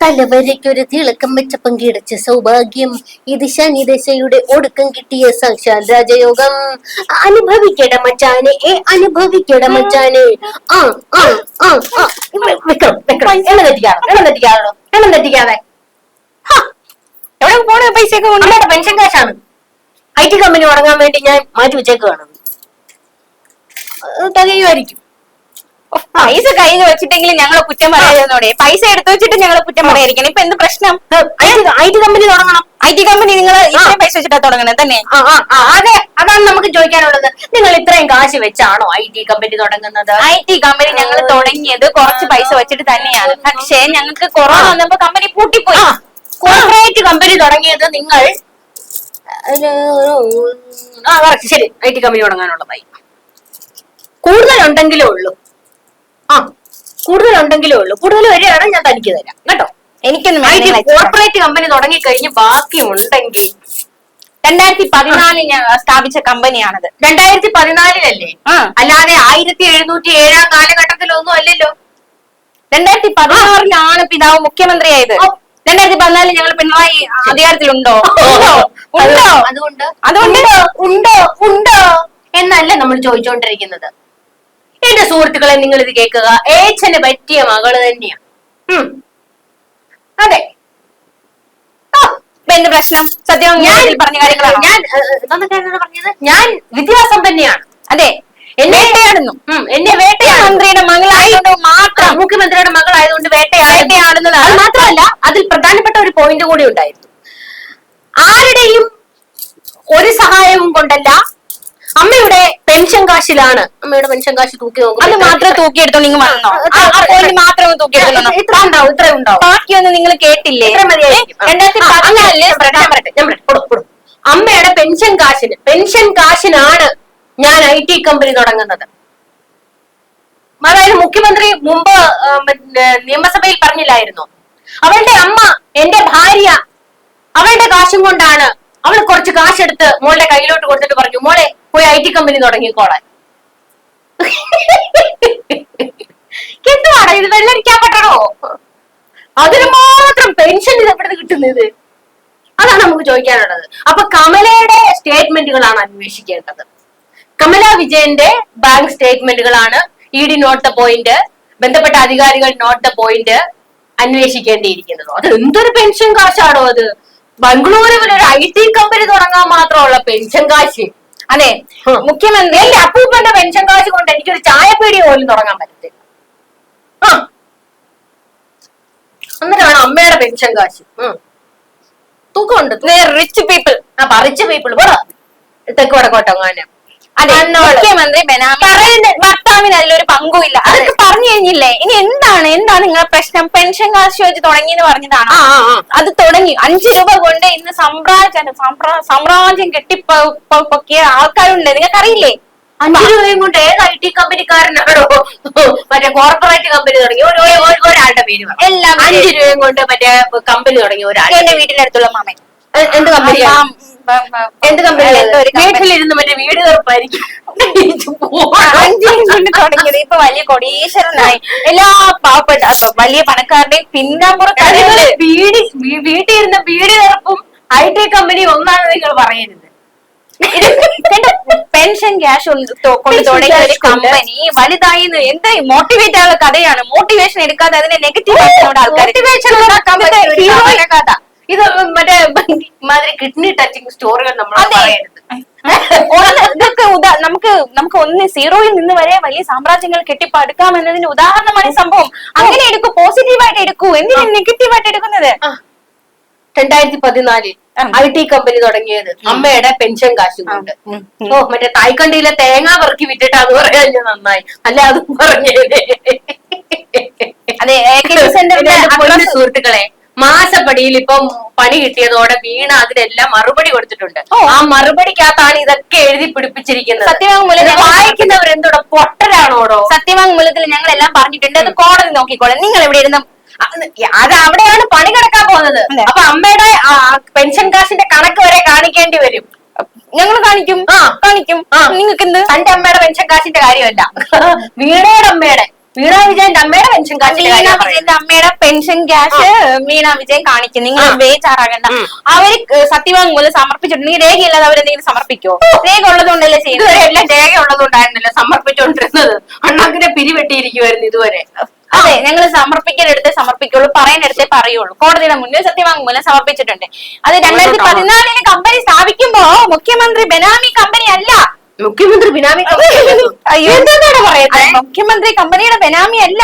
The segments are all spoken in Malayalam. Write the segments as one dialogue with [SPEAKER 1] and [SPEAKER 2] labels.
[SPEAKER 1] തലവരയ്ക്കൊരു തിളക്കം വെച്ച പങ്കിടച്ച സൗഭാഗ്യം ഇത് ശനിദശയുടെ ഒടുക്കം കിട്ടിയ സാക്ഷാൽ രാജയോഗം. അനുഭവിക്കട മച്ചാനെ ഏ അനുഭവിക്കട മച്ചാനെ. ആ ആ ആ വെക്കണം വെക്കണം? എണ്ണം തെറ്റിക്കാറോ എണ്ണം തെറ്റിക്കാറോ എണ്ണം തെറ്റിക്കാതെ
[SPEAKER 2] എവിടെ പോണ? പൈസ ഒക്കെ
[SPEAKER 1] അമ്മയുടെ പെൻഷൻ കാശാണ്. ഐ ടി കമ്പനി തുടങ്ങാൻ വേണ്ടി ഞാൻ മാറ്റി വെച്ചേക്കുവാണ്. തകയുമായിരിക്കും.
[SPEAKER 2] പൈസ കയ്യിൽ വെച്ചിട്ടെങ്കിലും ഞങ്ങളെ കുറ്റം പറയാതെ പൈസ എടുത്തു വെച്ചിട്ട് ഞങ്ങളെ കുറ്റം പറയാതിരിക്കണം. ഇപ്പൊ എന്ത് പ്രശ്നം?
[SPEAKER 1] ഐ ടി കമ്പനി തുടങ്ങണം.
[SPEAKER 2] ഐ ടി കമ്പനി നിങ്ങൾ ഇത്രയും പൈസ വെച്ചിട്ടാ തുടങ്ങണത് തന്നെ?
[SPEAKER 1] അതെ. അതാണ് നമുക്ക് ചോദിക്കാനുള്ളത്. നിങ്ങൾ ഇത്രയും കാശ് വെച്ചാണോ ഐ ടി കമ്പനി തുടങ്ങുന്നത്?
[SPEAKER 2] ഐ ടി കമ്പനി ഞങ്ങൾ തുടങ്ങിയത് കുറച്ച് പൈസ വെച്ചിട്ട് തന്നെയാണ്. പക്ഷേ ഞങ്ങൾക്ക് കൊറോണ വന്നപ്പോ കമ്പനി പൂട്ടിപ്പോയി.
[SPEAKER 1] കോർപ്പറേറ്റ് കമ്പനി തുടങ്ങിയത് നിങ്ങൾ ആ കറക്റ്റ് ശരി. ഐ ടി കമ്പനി തുടങ്ങാനുള്ളതായി. കൂടുതലുണ്ടെങ്കിലേ ഉള്ളൂ. കൂടുതലുണ്ടെങ്കിലേ ഉള്ളൂ. കൂടുതൽ വരികയാണ് ഞാൻ തനിക്ക് തരാം. കേട്ടോ?
[SPEAKER 2] എനിക്കൊന്നും
[SPEAKER 1] കോർപ്പറേറ്റ് കമ്പനി തുടങ്ങി കഴിഞ്ഞ് ബാക്കി ഉണ്ടെങ്കിൽ
[SPEAKER 2] രണ്ടായിരത്തി പതിനാലിൽ ഞാൻ സ്ഥാപിച്ച കമ്പനിയാണത്.
[SPEAKER 1] രണ്ടായിരത്തി പതിനാലിലല്ലേ
[SPEAKER 2] ആ.
[SPEAKER 1] അല്ലാതെ ആയിരത്തി എഴുന്നൂറ്റി ഏഴാം കാലഘട്ടത്തിലൊന്നും അല്ലല്ലോ.
[SPEAKER 2] രണ്ടായിരത്തി പതിനാറിലാണ് പിതാവ് മുഖ്യമന്ത്രിയായത്.
[SPEAKER 1] ഓ.
[SPEAKER 2] രണ്ടായിരത്തി പതിനാലിൽ ഞങ്ങൾ പിണറായി അധികാരത്തിലുണ്ടോ? ഉണ്ടോ? ഉണ്ടോ?
[SPEAKER 1] അതുകൊണ്ട്?
[SPEAKER 2] അതുകൊണ്ട്?
[SPEAKER 1] ഉണ്ടോ? ഉണ്ടോ? ഉണ്ടോ? എന്നല്ല നമ്മൾ ചോദിച്ചുകൊണ്ടിരിക്കുന്നത് എന്റെ സുഹൃത്തുക്കളെ നിങ്ങൾ ഇത് കേൾക്കുക. ഏച്ചന് പറ്റിയ മകൾ തന്നെയാണ് ഉം. അതെ.
[SPEAKER 2] എന്റെ പ്രശ്നം? സത്യം
[SPEAKER 1] ഞാൻ
[SPEAKER 2] പറഞ്ഞ കാര്യങ്ങളാണ്?
[SPEAKER 1] ഞാൻ പറഞ്ഞത് ഞാൻ വിദ്യാസമ്പന്നയാണ്
[SPEAKER 2] അതെ.
[SPEAKER 1] എന്നെ
[SPEAKER 2] വേട്ടയാടുന്നു.
[SPEAKER 1] ഉം, എന്നെ
[SPEAKER 2] മന്ത്രിയുടെ മകളായതുകൊണ്ട് മാത്രം.
[SPEAKER 1] മുഖ്യമന്ത്രിയുടെ മകളായതുകൊണ്ട് വേട്ടയാടുന്നു. അത് മാത്രമല്ല അതിൽ പ്രധാനപ്പെട്ട ഒരു പോയിന്റ് കൂടി ഉണ്ടായിരുന്നു. ആരുടെയും ഒരു സഹായവും കൊണ്ടല്ല അമ്മയുടെ പെൻഷൻ കാശിലാണ്. അമ്മയുടെ പെൻഷൻ കാശ് തൂക്കി
[SPEAKER 2] നോക്കും
[SPEAKER 1] അത്
[SPEAKER 2] മാത്രം തൂക്കിയെടുത്തോ നിങ്ങൾ വന്നോ? ആ ആ മാത്രം തൂക്കിയെടുത്തോണ്ടോ
[SPEAKER 1] ഇത്ര ഉണ്ടാവും ഇത്ര ഉണ്ടാവും.
[SPEAKER 2] ബാക്കിയൊന്നും നിങ്ങൾ കേട്ടില്ലേ. രണ്ടായിരത്തി
[SPEAKER 1] പതിനാലിൽ. അമ്മയുടെ പെൻഷൻ കാശിന് പെൻഷൻ കാശിനാണ് ഞാൻ ഐ ടി കമ്പനി തുടങ്ങുന്നത്. അതായത് മുഖ്യമന്ത്രി മുമ്പ് നിയമസഭയിൽ പറഞ്ഞില്ലായിരുന്നു. അവളുടെ അമ്മ എന്റെ ഭാര്യ അവളുടെ കാശും കൊണ്ടാണ് അവൾ കുറച്ച് കാശെടുത്ത് മോളുടെ കയ്യിലോട്ട് കൊടുത്തിട്ട് പറഞ്ഞു മോളെ പോയി ഐ ടി കമ്പനി തുടങ്ങിക്കോളാൻ എന്തുവാണ് ഇത്? വെള്ളരിക്കാൻ പറ്റണോ? അതിന് മാത്രം പെൻഷൻ ഇത് കിട്ടുന്നത്? അതാണ് നമുക്ക് ചോദിക്കാനുള്ളത്. അപ്പൊ കമലയുടെ സ്റ്റേറ്റ്മെന്റുകളാണ് അന്വേഷിക്കേണ്ടത്. കമല വിജയന്റെ bank സ്റ്റേറ്റ്മെന്റുകളാണ് E D note the point ബന്ധപ്പെട്ട അധികാരികൾ നോട്ട് ദ പോയിന്റ് അന്വേഷിക്കേണ്ടിയിരിക്കുന്നത്. അത് എന്തൊരു പെൻഷൻ കാശാണോ അത്? ബംഗളൂരുവിൽ ഒരു ഐ ടി കമ്പനി തുടങ്ങാൻ മാത്രമുള്ള പെൻഷൻ കാശ്.
[SPEAKER 2] അതെ. മുഖ്യമന്ത്രി
[SPEAKER 1] അല്ലെ അപ്പൂപ്പന്റെ പെൻഷൻ കാശ് കൊണ്ട് എനിക്കൊരു ചായപ്പീടി പോലും തുടങ്ങാൻ പറ്റത്തില്ല. ആ അന്നേരമാണ് അമ്മയുടെ പെൻഷൻ കാശ്. തൂക്കമുണ്ട്
[SPEAKER 2] റിച്ച് പീപ്പിൾ
[SPEAKER 1] ആ റിച്ച് പീപ്പിൾ പറ. തെക്ക്.
[SPEAKER 2] മുഖ്യമന്ത്രി ബെനാമി ഭർത്താവിന് അതിലൊരു പങ്കുമില്ല. അതൊക്കെ പറഞ്ഞു കഴിഞ്ഞില്ലേ? ഇനി എന്താണ് എന്താണ് നിങ്ങളെ പ്രശ്നം? പെൻഷൻ കാശ് വെച്ച് തുടങ്ങി എന്ന് പറഞ്ഞതാണ്. അത് തുടങ്ങി. അഞ്ചു രൂപ കൊണ്ട് ഇന്ന് സാമ്രാജ്യം സാമ്രാ- സാമ്രാജ്യം കെട്ടിപ്പൊക്കിയ ആൾക്കാരുണ്ട്. നിങ്ങൾക്ക് അറിയില്ലേ
[SPEAKER 1] അഞ്ചു രൂപയും കൊണ്ട് ഏത് ഐ ടി കമ്പനിക്കാരനാണോ? മറ്റേ കോർപ്പറേറ്റ് കമ്പനി തുടങ്ങി. ഒരു ഒരു- ഒരു- ഒരാളുടെ പേര്
[SPEAKER 2] എല്ലാം
[SPEAKER 1] അഞ്ചു രൂപയും കൊണ്ട് മറ്റേ കമ്പനി തുടങ്ങി ഒരാൾ.
[SPEAKER 2] എന്റെ വീട്ടിന്റെ അടുത്തുള്ള മാമൻ
[SPEAKER 1] എന്ത് കമ്പനിയാണ് എന്ത്. വീട്ടിലിരുന്ന് മറ്റേ വീട് തീർപ്പായിരിക്കും
[SPEAKER 2] തുടങ്ങിയത്. ഇപ്പൊ വലിയ കൊടീശ്വരനായി. എല്ലാ പാവപ്പെട്ട വലിയ പണക്കാരുടെയും പിന്നാമ്പുറക്കാരുടെ
[SPEAKER 1] വീട് വീട്ടിൽ ഇരുന്ന് വീട് തീർപ്പും ഐ ടി കമ്പനി ഒന്നാണ് നിങ്ങൾ പറയുന്നത്.
[SPEAKER 2] പെൻഷൻ ക്യാഷ് കൊണ്ട് തുടങ്ങിയ ഒരു കമ്പനി വലുതായി എന്ത് മോട്ടിവേറ്റ് ആയുള്ള കഥയാണ്? മോട്ടിവേഷൻ എടുക്കാതെ അതിനെ നെഗറ്റീവ് ആക്കുന്ന ആൾക്കാർ
[SPEAKER 1] കഥ. മാതിരി കിഡ്നി ടച്ചിങ് സ്റ്റോറികൾ നമ്മൾ
[SPEAKER 2] അതെ.
[SPEAKER 1] പറയരുത്.
[SPEAKER 2] ഇതൊക്കെ ഉദാ നമുക്ക് നമുക്ക് ഒന്ന് സീറോയിൽ നിന്ന് വരെ വലിയ സാമ്രാജ്യങ്ങൾ കെട്ടിപ്പടുക്കാം എന്നതിന് ഉദാഹരണമാണ് സംഭവം. അങ്ങനെ എടുക്കൂ പോസിറ്റീവായിട്ട് എടുക്കൂ. എന്തിനാ നെഗറ്റീവായിട്ട് എടുക്കുന്നത്.
[SPEAKER 1] രണ്ടായിരത്തി പതിനാലിൽ ഐ ടി കമ്പനി തുടങ്ങിയത്. അമ്മയുടെ പെൻഷൻ കാശും കൊണ്ട്. ഓ മറ്റേ തായ്ക്കണ്ടിയിലെ തേങ്ങ പെറുക്കി വിറ്റിട്ടാന്ന് പറയാൻ നന്നായി. അല്ലെ അതും പറഞ്ഞേ.
[SPEAKER 2] അതെ
[SPEAKER 1] സുഹൃത്തുക്കളെ മാസപ്പടിയിൽ ഇപ്പം പണി കിട്ടിയതോടെ വീണ അതിനെല്ലാം മറുപടി കൊടുത്തിട്ടുണ്ട്. ആ മറുപടിക്കകത്താണ് ഇതൊക്കെ എഴുതി പിടിപ്പിച്ചിരിക്കുന്നത്.
[SPEAKER 2] സത്യവാങ്മൂലം വായിക്കുന്നവർ
[SPEAKER 1] വായിക്കുന്നവരെന്തോടെ പൊട്ടരാണോടോ?
[SPEAKER 2] സത്യവാങ്മൂലത്തിൽ ഞങ്ങൾ എല്ലാം പറഞ്ഞിട്ടുണ്ട്. അത് കോടതി നോക്കിക്കോളാം. നിങ്ങൾ ഇവിടെ ഇരുന്ന്
[SPEAKER 1] അത് അവിടെയാണ് പണി കിടക്കാൻ പോകുന്നത്. അപ്പൊ അമ്മയുടെ പെൻഷൻ കാശിന്റെ കണക്ക് വരെ കാണിക്കേണ്ടി വരും.
[SPEAKER 2] ഞങ്ങൾ കാണിക്കും.
[SPEAKER 1] ആ.
[SPEAKER 2] കാണിക്കും. നിങ്ങൾക്ക് എന്ത്
[SPEAKER 1] തന്റെ അമ്മയുടെ പെൻഷൻ കാശിന്റെ കാര്യമല്ല. വീണയുടെ അമ്മയുടെ. വീണ വിജയന്റെ അമ്മയുടെ പെൻഷൻ
[SPEAKER 2] മീന. വിജയന്റെ അമ്മയുടെ പെൻഷൻ ക്യാഷ് മീന വിജയൻ കാണിക്കും. നിങ്ങൾ. ബേജാറാകണ്ട അവർ സത്യവാങ്മൂലം സമർപ്പിച്ചിട്ടുണ്ടെങ്കിൽ രേഖയില്ലാതെ അവരെന്തെങ്കിലും സമർപ്പിക്കോ രേഖ ഉള്ളതുകൊണ്ടല്ലേ ചെയ്യുന്നത്?
[SPEAKER 1] ഇതുവരെ എല്ലാം രേഖ ഉള്ളതുകൊണ്ടായിരുന്നല്ലോ സമർപ്പിച്ചുകൊണ്ടിരുന്നത് അണ്ണാക്കിനെ പിരിവെട്ടിയിരിക്കുവായിരുന്നു ഇതുവരെ.
[SPEAKER 2] അതെ ഞങ്ങൾ സമർപ്പിക്കാനെടുത്തേ സമർപ്പിക്കുള്ളൂ. പറയാനെടുത്തേ പറയുള്ളൂ. കോടതിയുടെ മുന്നിൽ സത്യവാങ്മൂലം സമർപ്പിച്ചിട്ടുണ്ട്. അത് രണ്ടായിരത്തി പതിനാലിന് കമ്പനി സ്ഥാപിക്കുമ്പോ മുഖ്യമന്ത്രി ബെനാമി കമ്പനി അല്ല.
[SPEAKER 1] മുഖ്യമന്ത്രി ബിനാമി
[SPEAKER 2] എന്താണ് പറയുന്നത്? മുഖ്യമന്ത്രി കമ്പനിയുടെ ബെനാമി അല്ല.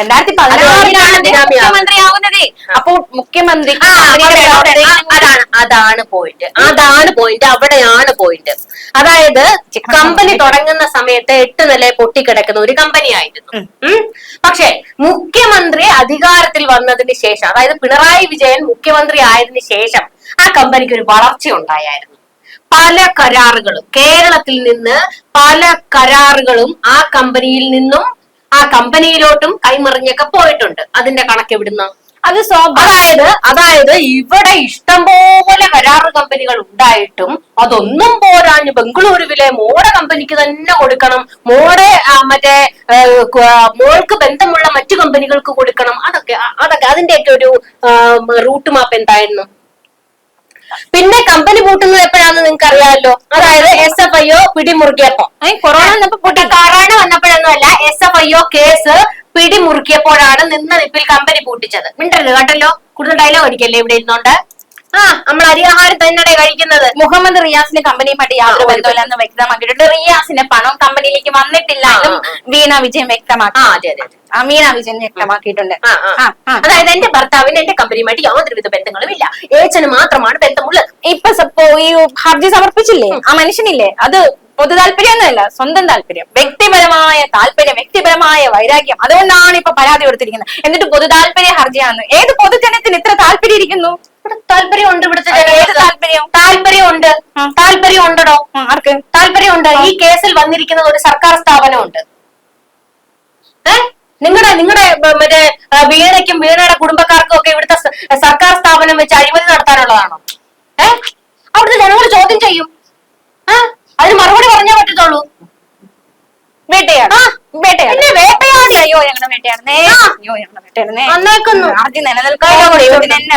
[SPEAKER 2] രണ്ടായിരത്തി പതിനാറിലാണ് മുഖ്യമന്ത്രി ആവുന്നത്. അപ്പോൾ മുഖ്യമന്ത്രി
[SPEAKER 1] അതാണ്. അതാണ്. പോയിന്റ് അതാണ് പോയിന്റ് അവിടെയാണ് പോയിന്റ് അതായത് കമ്പനി തുടങ്ങുന്ന സമയത്ത് എട്ട് നില പൊട്ടിക്കിടക്കുന്ന ഒരു കമ്പനി ആയിരുന്നു പക്ഷേ മുഖ്യമന്ത്രി അധികാരത്തിൽ വന്നതിന് ശേഷം അതായത് പിണറായി വിജയൻ മുഖ്യമന്ത്രി ആയതിനു ശേഷം ആ കമ്പനിക്ക് ഒരു വളർച്ച ഉണ്ടായായിരുന്നു പല കരാറുകളും. കേരളത്തിൽ നിന്ന് പല കരാറുകളും ആ കമ്പനിയിൽ നിന്നും ആ കമ്പനിയിലോട്ടും കൈമറിഞ്ഞൊക്കെ പോയിട്ടുണ്ട്. അതിന്റെ കണക്ക് എവിടുന്ന?
[SPEAKER 2] അത്
[SPEAKER 1] അതായത് അതായത് ഇവിടെ ഇഷ്ടംപോലെ കരാറ് കമ്പനികൾ ഉണ്ടായിട്ടും അതൊന്നും പോരാഞ്ഞ് ബംഗളൂരുവിലെ മോടെ കമ്പനിക്ക് തന്നെ കൊടുക്കണം. മോടെ മറ്റേ മോൾക്ക് ബന്ധമുള്ള മറ്റു കമ്പനികൾക്ക് കൊടുക്കണം. അതൊക്കെ അതൊക്കെ അതിന്റെയൊക്കെ ഒരു റൂട്ട് മാപ്പ് എന്തായിരുന്നു? പിന്നെ കമ്പനി പൂട്ടുന്നത് എപ്പോഴാണെന്ന് നിങ്ങൾക്ക് അറിയാമല്ലോ അതായത് എസ് എഫ് ഐ ഒ പിടിമുറുക്കിയപ്പോ.
[SPEAKER 2] Corona
[SPEAKER 1] corona വന്നപ്പോഴൊന്നുമല്ല S F I O case പിടിമുറുക്കിയപ്പോഴാണ് നിന്ന നിപ്പിൽ കമ്പനി പൂട്ടിച്ചത്. മിണ്ടരുത് കേട്ടല്ലോ? കൂടുതൽ ഡയലോഗ് അടിക്കല്ലേ ഇവിടെ ഇരുന്നോണ്ട്? ആ നമ്മൾ അരിയാഹാരം തന്നെയാണ് കഴിക്കുന്നത്.
[SPEAKER 2] മുഹമ്മദ് റിയാസിന് കമ്പനിയുമായിട്ട് യാതൊരു
[SPEAKER 1] ബന്ധമില്ല
[SPEAKER 2] എന്ന് വ്യക്തമാക്കിയിട്ടുണ്ട്. റിയാസിന്റെ പണം കമ്പനിയിലേക്ക് വന്നിട്ടില്ല എന്നും വീണ വിജയൻ വ്യക്തമാക്കി. വീണ വിജയൻ വ്യക്തമാക്കിയിട്ടുണ്ട്.
[SPEAKER 1] അതായത് എന്റെ ഭർത്താവിന് എന്റെ കമ്പനിയുമായിട്ട് യാതൊരുവിധ ബന്ധങ്ങളും ഇല്ല ഏച്ചന് മാത്രമാണ് ബന്ധമുള്ളത്.
[SPEAKER 2] ഇപ്പൊ സപ്പോ ഈ ഹർജി സമർപ്പിച്ചില്ലേ? ആ മനുഷ്യനില്ലേ? അത് പൊതു താല്പര്യമൊന്നുമല്ല സ്വന്തം താല്പര്യം. വ്യക്തിപരമായ താല്പര്യം വ്യക്തിപരമായ വൈരാഗ്യം. അതുകൊണ്ടാണ് ഇപ്പൊ പരാതി കൊടുത്തിരിക്കുന്നത്. എന്നിട്ട് പൊതു താല്പര്യ ഹർജിയാണ്. ഏത് പൊതുജനത്തിന് ഇത്ര താല്പര്യം ഇരിക്കുന്നു?
[SPEAKER 1] താല്പര്യമുണ്ട് ഇവിടുത്തെ
[SPEAKER 2] ഏത്
[SPEAKER 1] ജനങ്ങൾക്ക്.
[SPEAKER 2] താല്പര്യം?
[SPEAKER 1] താല്പര്യമുണ്ട്. താല്പര്യമുണ്ടോ
[SPEAKER 2] ആർക്ക്?
[SPEAKER 1] താല്പര്യമുണ്ട്. ഈ കേസിൽ വന്നിരിക്കുന്നത് ഒരു സർക്കാർ സ്ഥാപനമുണ്ട്. ഏ? നിങ്ങളുടെ നിങ്ങളുടെ മറ്റേ വീണയ്ക്കും വീണയുടെ കുടുംബക്കാർക്കും ഒക്കെ ഇവിടുത്തെ സർക്കാർ സ്ഥാപനം വെച്ച് അഴിമതി നടത്താനുള്ളതാണോ? ഏ? അവിടുത്തെ ജനങ്ങൾ ചോദ്യം ചെയ്യും. ആ? അതിന് മറുപടി പറഞ്ഞേ പറ്റത്തുള്ളൂ.
[SPEAKER 2] വേട്ടയാണ് വേട്ടയാണ്. അയ്യോ ഞങ്ങളുടെ
[SPEAKER 1] വേട്ടയാണ്.
[SPEAKER 2] അയ്യോ ഞങ്ങളുടെ നിലനിൽക്കാൻ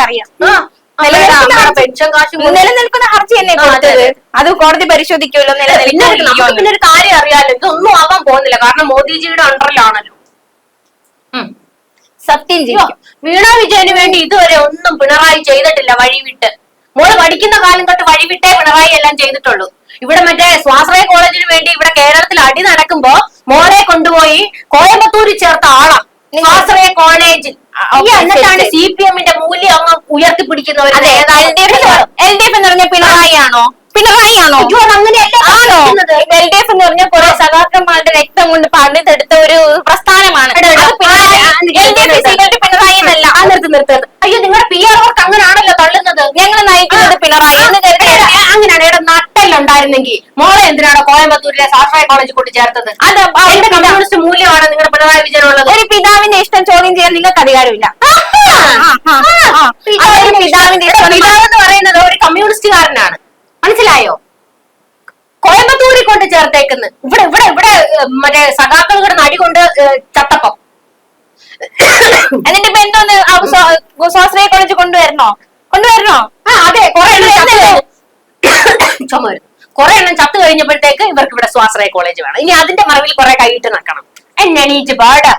[SPEAKER 2] അറിയാം. നിലനിൽക്കുന്ന ഹർജി- തന്നെ കൊടുത്തത്?
[SPEAKER 1] അത്
[SPEAKER 2] കോടതി പരിശോധിക്കുമല്ലോ നിലനിൽക്കില്ലയോ
[SPEAKER 1] പിന്നെ ഒരു കാര്യം അറിയാലോ ഇതൊന്നും ആവാൻ പോകുന്നില്ല. കാരണം മോദിജിയുടെ അണ്ടറിലാണല്ലോ.
[SPEAKER 2] സത്യം ചെയ്യോ
[SPEAKER 1] വീണ വിജയന് വേണ്ടി ഇതുവരെ ഒന്നും പിണറായി ചെയ്തിട്ടില്ല വഴിവിട്ട്. മോൾ പഠിക്കുന്ന കാലം തൊട്ട് വഴിവിട്ടേ പിണറായി എല്ലാം ചെയ്തിട്ടുള്ളൂ. ഇവിടെ മറ്റേ സ്വാശ്രയ കോളേജിന് വേണ്ടി ഇവിടെ കേരളത്തിൽ അടി നടക്കുമ്പോ മോളെ കൊണ്ടുപോയി കോയമ്പത്തൂരിൽ ചേർത്ത ആളാ. സ്വാശ്രയ കോളേജിൽ എന്നിട്ടാണ് സി പി എമ്മിന്റെ മൂല്യം അങ്ങ് ഉയർത്തിപ്പിടിക്കുന്നവർ
[SPEAKER 2] L D F L D F എന്ന് പറഞ്ഞ പിണറായി ആണോ പിണറായി ആണോ
[SPEAKER 1] അയ്യോ, അതങ്ങനെയല്ല
[SPEAKER 2] ആണോ? എൽ ഡി എഫ് എന്ന് പറഞ്ഞ കുറെ സഖാക്കന്മാരുടെ രക്തം കൊണ്ട് പണിതെടുത്ത ഒരു പ്രസ്ഥാനമാണ്. പിണറായി എന്നല്ല.
[SPEAKER 1] ആ, നിർത്ത് നിർത്ത് നിർത്ത്. അയ്യോ നിങ്ങളുടെ പി ആർ വർക്ക് അങ്ങനെയാണല്ലോ തള്ളുന്നത്.
[SPEAKER 2] ഞങ്ങൾ നയിക്കുന്നത് പിണറായി.
[SPEAKER 1] നട്ടല്ലുണ്ടായിരുന്നെങ്കിൽ മോളെ എന്തിനാണ് കോയമ്പത്തൂരിലെ സാക്ഷായ കോളേജ് കൊണ്ട് ചേർത്തത്?
[SPEAKER 2] അത്
[SPEAKER 1] എന്റെ കമ്മ്യൂണിസ്റ്റ് മൂല്യമാണ് നിങ്ങളുടെ പിണറായി വിജയനുള്ളത്.
[SPEAKER 2] ഒരു പിതാവിന്റെ ഇഷ്ടം ചോദ്യം ചെയ്യാൻ നിങ്ങൾക്ക് അധികാരമില്ല. പിതാവിന്റെ
[SPEAKER 1] പിതാവ് എന്ന് പറയുന്നത് ഒരു കമ്മ്യൂണിസ്റ്റുകാരനാണ് മനസ്സിലായോ? കോയമ്പത്തൂരിൽ കൊണ്ട് ചേർത്തേക്കുന്നു ഇവിടെ ഇവിടെ ഇവിടെ മറ്റേ സഖാക്കൾ നടി കൊണ്ട് ചട്ടപ്പം ചത്തപ്പം.
[SPEAKER 2] എന്നിട്ട് ഇപ്പൊ എന്തോന്ന്? സ്വാശ്രയ കോളേജ് കൊണ്ടുവരണോ കൊണ്ടുവരണോ?
[SPEAKER 1] ആ അതെ കൊറേ എണ്ണം കുറെ എണ്ണം ചത്തു കഴിഞ്ഞപ്പോഴത്തേക്ക് ഇവർക്ക് ഇവിടെ സ്വാശ്രയ കോളേജ് വേണം. ഇനി അതിന്റെ മറവിൽ കുറെ കൈയിട്ട് നിൽക്കണം എന്നെണീറ്റ് പാടാ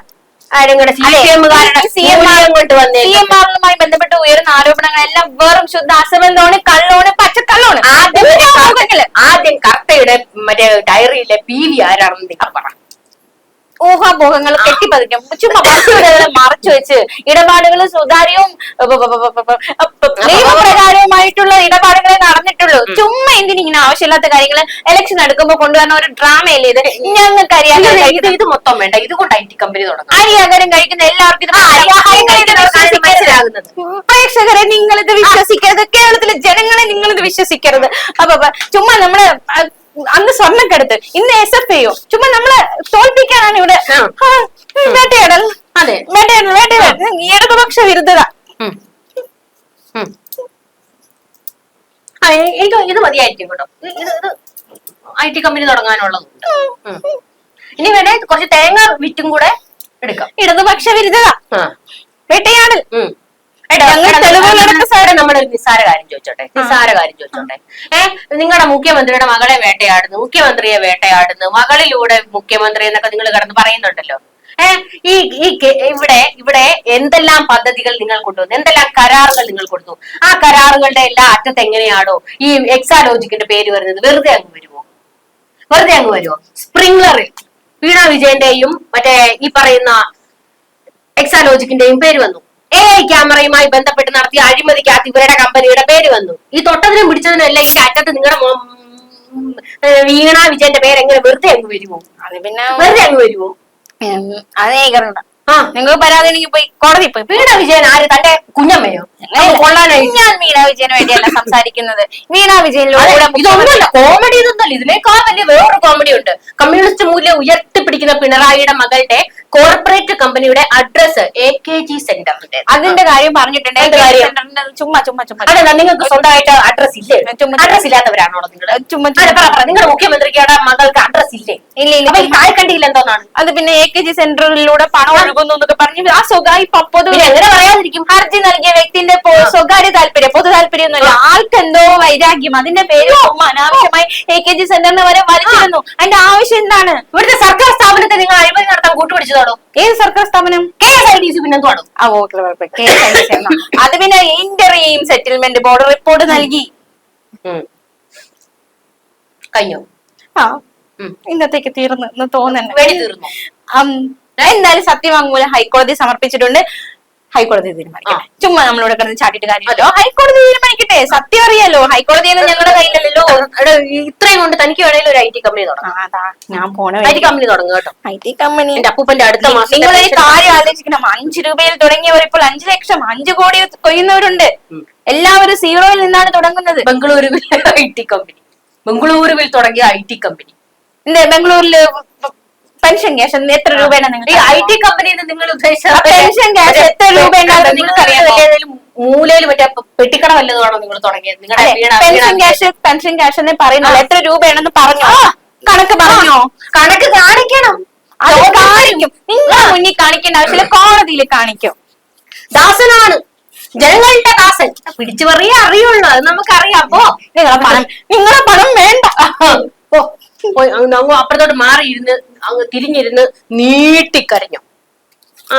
[SPEAKER 1] ആരെങ്കിലും സി പി എമ്മുകാരുടെ
[SPEAKER 2] സി എം
[SPEAKER 1] കൊണ്ട് വന്നേ
[SPEAKER 2] സി എം ആറുമായി ബന്ധപ്പെട്ട് ഉയരുന്ന ആരോപണങ്ങളെല്ലാം വെറും ശുദ്ധ അസമന്തോണ് കള്ളോണ് പച്ചക്കള്ളോണ്.
[SPEAKER 1] ആദ്യം ആദ്യം കർത്തയുടെ മറ്റേ ഡയറിയിലെ പി വി ആരാണെന്ന് പറ.
[SPEAKER 2] ഊഹാപോഹങ്ങൾ കെട്ടിപ്പതിക്കും ചുമ്മാ മറച്ചു വെച്ച് ഇടപാടുകൾ സുതാര്യവും നിയമപ്രകാരവുമായിട്ടുള്ള ഇടപാടുകളെ നടന്നിട്ടുള്ളൂ. ചുമ്മാ എന്തിനിങ്ങനെ ആവശ്യമില്ലാത്ത കാര്യങ്ങൾ ഇലക്ഷൻ എടുക്കുമ്പോ കൊണ്ടുവരുന്ന ഒരു ഡ്രാമയല്ലേ ഇത്? ഞങ്ങൾക്ക് അരിയാഹാരം
[SPEAKER 1] ഇത് മൊത്തം വേണ്ട. ഇതുകൊണ്ട് ഐ ടി കമ്പനി തുടങ്ങും.
[SPEAKER 2] അരിയാകാരം കഴിക്കുന്ന എല്ലാവർക്കും
[SPEAKER 1] അരിയാഹാരം
[SPEAKER 2] നിങ്ങളിത് വിശ്വസിക്കരുത്.
[SPEAKER 1] മനസ്സിലാകുന്നത്.
[SPEAKER 2] പ്രേക്ഷകരെ നിങ്ങൾ വിശ്വസിക്കരുത്. കേരളത്തിലെ ജനങ്ങളെ നിങ്ങളിത് വിശ്വസിക്കരുത്. അപ്പൊ ചുമ്മാ നമ്മൾ അന്ന് സ്വർണക്കെടുത്ത് ഇന്ന് എസ് എഫ് ഐയോ ചുമ്മാ നമ്മളെ തോൽപ്പിക്കാനാണ് ഇവിടെ. വേട്ടയാടൽ.
[SPEAKER 1] അതെ.
[SPEAKER 2] വേട്ടയാടൽ വേട്ടയാടൽ. ഇടതുപക്ഷ വിരുദ്ധത.
[SPEAKER 1] എനിക്ക് ഇത് മതിയായിരിക്കും കേട്ടോ. ഇത് ഐ ടി കമ്പനി തുടങ്ങാനുള്ളതുണ്ട്. ഇനി വേണേ കുറച്ച് തേങ്ങ വിറ്റും കൂടെ എടുക്കാം.
[SPEAKER 2] ഇടതുപക്ഷ വിരുദ്ധത. വേട്ടയാടൽ.
[SPEAKER 1] നിസ്സാര കാര്യം ചോദിച്ചോട്ടെ നിസ്സാര കാര്യം ചോദിച്ചോട്ടെ. ഏഹ് നിങ്ങളുടെ മുഖ്യമന്ത്രിയുടെ മകളെ വേട്ടയാടുന്നു മുഖ്യമന്ത്രിയെ വേട്ടയാടുന്നു മകളിലൂടെ മുഖ്യമന്ത്രി എന്നൊക്കെ നിങ്ങൾ കിടന്ന് പറയുന്നുണ്ടല്ലോ. ഏഹ് ഈ ഈ ഇവിടെ ഇവിടെ എന്തെല്ലാം പദ്ധതികൾ നിങ്ങൾ കൊണ്ടുവന്നു എന്തെല്ലാം കരാറുകൾ നിങ്ങൾ കൊടുത്തു? ആ കരാറുകളുടെ എല്ലാ അറ്റത്ത് എങ്ങനെയാണോ ഈ എക്സാലോജിക്കിന്റെ പേര് വരുന്നത്? വെറുതെ അങ്ങ് വരുമോ? വെറുതെ അങ്ങ് വരുമോ? സ്പ്രിംഗ്ലറിൽ വീണ വിജയന്റെയും മറ്റേ ഈ പറയുന്ന എക്സാലോജിക്കിന്റെയും പേര് വന്നു. എ ഐ ക്യാമറയുമായി ബന്ധപ്പെട്ട് നടത്തിയ അഴിമതിക്കകത്ത് ഇവരുടെ കമ്പനിയുടെ പേര് വന്നു. ഈ തൊട്ടതിനും പിടിച്ചതിനല്ല ഈ അറ്റത്ത് നിങ്ങളുടെ വീണ വിജയന്റെ പേര് എങ്ങനെ വെറുതെ അങ്ങ് വരുമോ
[SPEAKER 2] അത് പിന്നെ
[SPEAKER 1] വെറുതെ അങ്ങ് വരുമോ
[SPEAKER 2] അതേ
[SPEAKER 1] അത്
[SPEAKER 2] നിങ്ങൾ പരാതി ഉണ്ടെങ്കിൽ പോയി. കോടതി പോയി.
[SPEAKER 1] വീണ വിജയൻ ആര്? തന്റെ കുഞ്ഞമ്മയോ? കൊള്ളാനായി
[SPEAKER 2] ഞാൻ വീണ വിജയന് വേണ്ടിയല്ല സംസാരിക്കുന്നത്. വീണ വിജയനിലൂടെ
[SPEAKER 1] ഇതൊന്നുമല്ല. കോമഡി ഇതൊന്നുമല്ല. ഇതിനേക്കാൾ വലിയ വേറൊരു കോമഡി ഉണ്ട്. കമ്മ്യൂണിസ്റ്റ് മൂല്യം ഉയർത്തിപ്പിടിക്കുന്ന പിണറായിയുടെ മകളുടെ കോർപ്പറേറ്റ് കമ്പനിയുടെ അഡ്രസ് എ കെ ജി സെന്ററിന്റെ
[SPEAKER 2] അതിന്റെ കാര്യം പറഞ്ഞിട്ടുണ്ട്? ചുമ്മാ ചുമ്മാ ചുമ്മാ.
[SPEAKER 1] നിങ്ങൾക്ക് സ്വന്തമായിട്ട് അഡ്രസ് ഇല്ലേ? അഡ്രസ് ഇല്ലാത്തവരാണോ നിങ്ങൾ?
[SPEAKER 2] ചുമ്മാ.
[SPEAKER 1] നിങ്ങളുടെ മുഖ്യമന്ത്രിയുടെ മകൾക്ക് അഡ്രസ് ഇല്ലേ?
[SPEAKER 2] ഇല്ല ഇല്ല
[SPEAKER 1] താഴെ താഴ്ക്കണ്ടിയിൽ എന്തോന്നാണ്
[SPEAKER 2] അത് പിന്നെ എ കെ ജി സെന്ററിലൂടെ പണം ഒഴുകുന്നു എന്നൊക്കെ പറഞ്ഞു ആ സ്വകാര്യ പൊതു
[SPEAKER 1] എങ്ങനെ പറയാതിരിക്കും.
[SPEAKER 2] ഹർജി നൽകിയ വ്യക്തിന്റെ സ്വകാര്യ താല്പര്യം പൊതു താല്പര്യമൊന്നുമില്ല. ആൾക്ക് ആൾക്കെന്തോ വൈരാഗ്യം അതിന്റെ പേര് അനാവശ്യമായി എ കെ ജി സെന്ററിന് വരെ വലിച്ചിരുന്നു അതിന്റെ ആവശ്യം എന്താണ്?
[SPEAKER 1] ഇവിടുത്തെ സർക്കാർ സ്ഥാപനത്തെ നിങ്ങൾ അഴിമതി നടത്താൻ കൂട്ടുപിടിച്ചതാണോ
[SPEAKER 2] ഏത് സർക്കാർ സ്ഥാപനം?
[SPEAKER 1] K S I D C പിന്നെ
[SPEAKER 2] ആ ഓക്കെ. അത് പിന്നെ ഇന്റർവ്യൂയും സെറ്റിൽമെന്റ് ബോർഡ് റിപ്പോർട്ട് നൽകി.
[SPEAKER 1] കഴിഞ്ഞു?
[SPEAKER 2] ആ. ഇന്നത്തേക്ക് തീർന്നു എന്ന് തോന്നുന്നു. എന്തായാലും സത്യവാങ്മൂലം ഹൈക്കോടതി സമർപ്പിച്ചിട്ടുണ്ട്. ഹൈക്കോടതി തീരുമാനിക്കട്ടെ. ചുമ്മാ നമ്മളോട് കിടന്ന് ചാട്ടിട്ട് കാര്യമല്ലോ. ഹൈക്കോടതി തീരുമാനിക്കട്ടെ. സത്യം അറിയാലോ. ഹൈക്കോടതി ഞങ്ങളുടെ കയ്യിലല്ലോ
[SPEAKER 1] ഇത്രയും കൊണ്ട് തനിക്ക് വേണേലും ഒരു ഐ ടി കമ്പനി തുടങ്ങാം.
[SPEAKER 2] ഞാൻ പോണ
[SPEAKER 1] ഐ ടി കമ്പനി തുടങ്ങും കേട്ടോ.
[SPEAKER 2] I T company.
[SPEAKER 1] എന്റെ അപ്പൂപ്പന്റെ അടുത്ത മാസം
[SPEAKER 2] നിങ്ങളൊരു കാര്യം ആലോചിക്കണം. അഞ്ച് രൂപയിൽ തുടങ്ങിയവർ ഇപ്പോൾ അഞ്ചു ലക്ഷം. അഞ്ചു കോടി കൊയ്യുന്നവരുണ്ട്. എല്ലാവരും സീറോയിൽ നിന്നാണ് തുടങ്ങുന്നത്.
[SPEAKER 1] ബംഗളൂരുവിൽ ഐ ടി കമ്പനി. ബംഗളൂരുവിൽ തുടങ്ങിയ ഐ ടി കമ്പനി.
[SPEAKER 2] എന്താ? ബാംഗ്ലൂരിൽ പെൻഷൻ ക്യാഷ് എത്ര രൂപയാണ് നിങ്ങൾ
[SPEAKER 1] ഈ
[SPEAKER 2] നിങ്ങൾക്ക്
[SPEAKER 1] ഐ ടി കമ്പനിയിൽ നിങ്ങൾ ഉദ്ദേശിച്ച
[SPEAKER 2] പെൻഷൻ ക്യാഷ് എത്ര രൂപയുണ്ടാവും നിങ്ങൾക്കറിയാമോ?
[SPEAKER 1] മൂലയിൽ മറ്റേ പെട്ടിക്കട വല്ലതുമാണോ നിങ്ങൾ തുടങ്ങിയത്? നിങ്ങളുടെ
[SPEAKER 2] പെൻഷൻ ക്യാഷ് പെൻഷൻ ക്യാഷ് എന്നേ പറയുന്നത് എത്ര രൂപയാണെന്ന് പറഞ്ഞു? കണക്ക് പറഞ്ഞോ?
[SPEAKER 1] കണക്ക് കാണിക്കണം.
[SPEAKER 2] അത് കാണിക്കും. നിങ്ങൾ മുന്നിൽ കാണിക്കേണ്ട ആവശ്യമില്ല. കോടതിയിൽ കാണിക്കും.
[SPEAKER 1] ദാസനാണ്. ജനങ്ങളുടെ ദാസൻ. പിടിച്ചു പറയാ അറിയുള്ളൂ. അത് നമുക്കറിയാം. അപ്പോ
[SPEAKER 2] നിങ്ങളെ പണം നിങ്ങളെ പണം വേണ്ട.
[SPEAKER 1] ഓ അങ്ങ് അപ്പുറത്തോട്ട് മാറിയിരുന്ന് അങ്ങ് തിരിഞ്ഞിരുന്ന് നീട്ടിക്കരഞ്ഞു.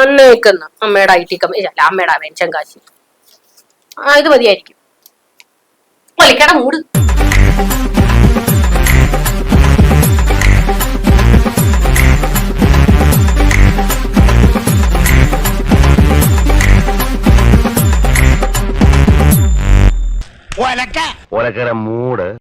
[SPEAKER 1] അന്നേക്കുന്ന അമ്മയുടെ ഐ ടി കമ്പനി അല്ല അമ്മയുടെ പെൻഷൻ കാശി. ആ ഇത് മതിയായിരിക്കും. വലിക്കട മൂട്.
[SPEAKER 3] ഒലക്കര മൂട്.